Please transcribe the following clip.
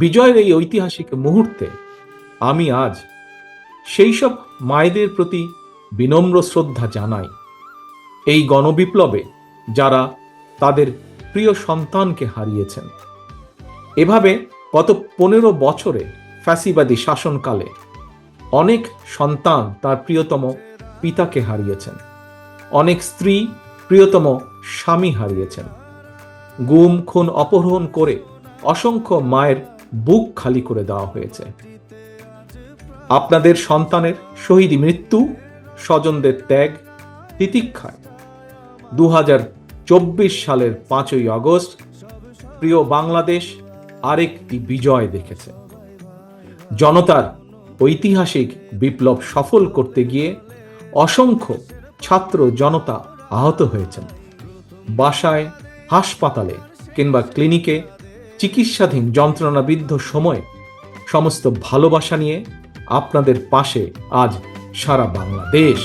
বিজয়ের এই ঐতিহাসিক মুহূর্তে আমি আজ সেই সব মায়েদের প্রতি বিনম্র শ্রদ্ধা জানাই। এই গণবিপ্লবে যারা তাদের প্রিয় সন্তানকে হারিয়েছেন। এভাবে গত পনেরো বছরে ফ্যাসিবাদী শাসনকালে অনেক সন্তান তার প্রিয়তম পিতাকে হারিয়েছেন। অনেক স্ত্রী প্রিয়তম স্বামী হারিয়েছেন। গুম, খুন, অপহরণ করে অসংখ্য মায়ের বুক খালি করে দেওয়া হয়েছে। আপনাদের সন্তানের শহীদ মৃত্যু, স্বজনদের ত্যাগ, তিতিক্ষায়। দু সালের পাঁচই আগস্ট, প্রিয় বাংলাদেশ আরেকটি বিজয় দেখেছে। জনতার ঐতিহাসিক বিপ্লব সফল করতে গিয়ে অসংখ্য ছাত্র জনতা আহত হয়েছেন। বাসায়, হাসপাতালে কিংবা ক্লিনিকে চিকিৎসাধীন যন্ত্রণাবিদ্ধ সময়ে সমস্ত ভালোবাসা নিয়ে আপনাদের পাশে আজ সারা বাংলাদেশ।